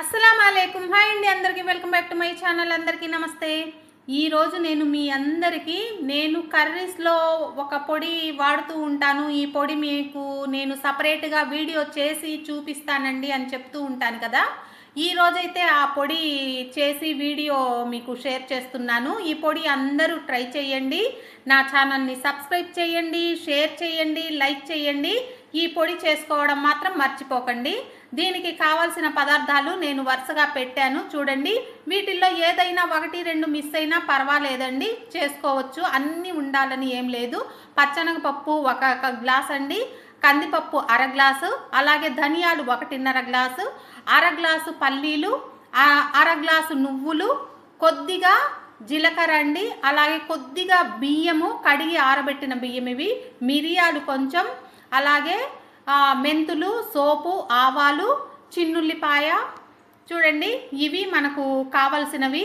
అస్సలం అయికం హాయ్ అండి అందరికీ. Welcome back to my channel. అందరికీ నమస్తే. ఈరోజు నేను మీ అందరికీ నేను కర్రీస్లో ఒక పొడి వాడుతూ ఉంటాను. ఈ పొడి మీకు నేను సపరేట్గా వీడియో చేసి చూపిస్తానండి అని చెప్తూ ఉంటాను కదా. ఈరోజైతే ఆ పొడి చేసి వీడియో మీకు షేర్ చేస్తున్నాను. ఈ పొడి అందరూ ట్రై చేయండి. నా ఛానల్ని సబ్స్క్రైబ్ చేయండి షేర్ చేయండి లైక్ చేయండి. ఈ పొడి చేసుకోవడం మాత్రం మర్చిపోకండి. దీనికి కావాల్సిన పదార్థాలు నేను వరుసగా పెట్టాను. చూడండి వీటిల్లో ఏదైనా ఒకటి రెండు మిస్ అయినా పర్వాలేదండి. చేసుకోవచ్చు అన్నీ ఉండాలని ఏం లేదు. పచ్చనగపప్పు ఒక గ్లాస్ అండి. కందిపప్పు అర గ్లాసు అలాగే ధనియాలు ఒకటిన్నర గ్లాసు అర గ్లాసు పల్లీలు అర గ్లాసు నువ్వులు కొద్దిగా జీలకర్ర అండి అలాగే కొద్దిగా బియ్యము కడిగి ఆరబెట్టిన బియ్యం ఇవి మిరియాలు కొంచెం అలాగే మెంతులు సోపు ఆవాలు చిన్నుల్లిపాయ. చూడండి ఇవి మనకు కావలసినవి.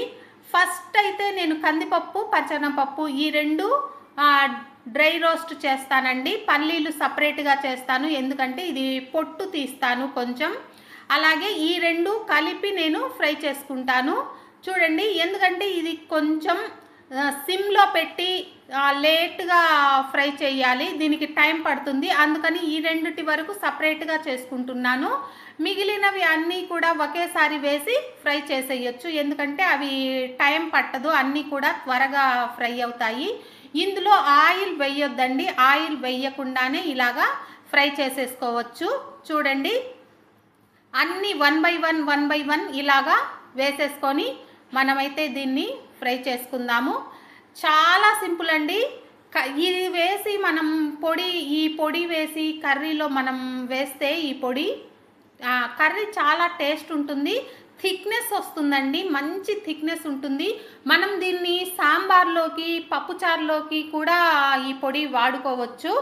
ఫస్ట్ అయితే నేను కందిపప్పు పచ్చనపప్పు ఈ రెండు డ్రై రోస్ట్ చేస్తానండి. పల్లీలు సపరేట్గా చేస్తాను. ఎందుకంటే ఇది పొట్టు తీస్తాను కొంచెం. అలాగే ఈ రెండు కలిపి నేను ఫ్రై చేసుకుంటాను. చూడండి ఎందుకంటే ఇది కొంచెం సిమ్లో పెట్టి లేట్గా ఫ్రై చేయాలి. దీనికి టైం పడుతుంది. అందుకని ఈ రెండింటి వరకు సపరేట్గా చేసుకుంటున్నాను. మిగిలినవి అన్నీ కూడా ఒకేసారి వేసి ఫ్రై చేసేయచ్చు. ఎందుకంటే అవి టైం పట్టదు. అన్నీ కూడా త్వరగా ఫ్రై అవుతాయి. ఇందులో ఆయిల్ వేయొద్దండి. ఆయిల్ వేయకుండానే ఇలాగా ఫ్రై చేసేసుకోవచ్చు. చూడండి. అన్నీ one by one one by one ఇలాగా వేసేసుకొని మనమైతే దీన్ని ఫ్రై చేసుకుందాము. చాలా సింపుల్ అండి. క- ఇది వేసి మనం పొడి ఈ పొడి వేసి కర్రీలో మనం వేస్తే ఈ పొడి కర్రీ చాలా టేస్ట్ ఉంటుంది. థిక్నెస్ వస్తుందండి. మంచి థిక్నెస్ ఉంటుంది. మనం దీన్ని సాంబార్లోకి పప్పుచారులోకి కూడా ఈ పొడి వాడుకోవచ్చు.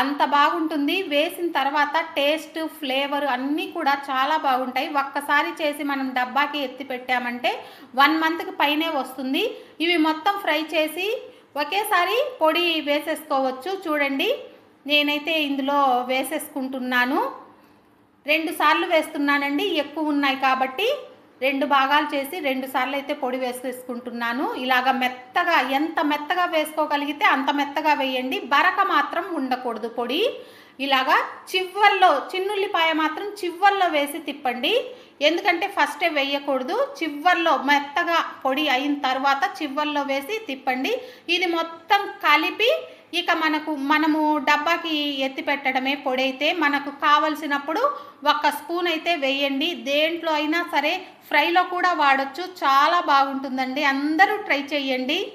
అంత బాగుంటుంది. వేసిన తర్వాత టేస్ట్ ఫ్లేవర్ అన్నీ కూడా చాలా బాగుంటాయి. ఒక్కసారి చేసి మనం డబ్బాకి ఎత్తి పెట్టామంటే వన్ మంత్కి పైనే వస్తుంది. ఇవి మొత్తం ఫ్రై చేసి ఒకేసారి పొడి వేసేసుకోవచ్చు. చూడండి. నేనైతే ఇందులో వేసేసుకుంటున్నాను. రెండు సార్లు వేస్తున్నానండి. ఎక్కువ ఉన్నాయి కాబట్టి రెండు భాగాలు చేసి రెండు సార్లు అయితే పొడి వేసేసుకుంటున్నాను. ఇలాగ మెత్తగా ఎంత మెత్తగా వేసుకోగలిగితే అంత మెత్తగా వేయండి. బరక మాత్రం ఉండకూడదు పొడి. ఇలాగా చివ్వల్లో చిన్నుల్లిపాయ మాత్రం చివ్వల్లో వేసి తిప్పండి. ఎందుకంటే ఫస్టే వేయకూడదు. చివ్వల్లో మెత్తగా పొడి అయిన తర్వాత చివ్వల్లో వేసి తిప్పండి. ఇది మొత్తం కలిపి ఇక మనకు మనము డబ్బాకి ఎత్తి పెట్టడమే పొడి అయితే మనకు కావలసినప్పుడు ఒక స్పూన్ అయితే వేయండి. దేంట్లో అయినా సరే ఫ్రైలో కూడా వాడొచ్చు. చాలా బాగుంటుందండి. అందరూ ట్రై చేయండి.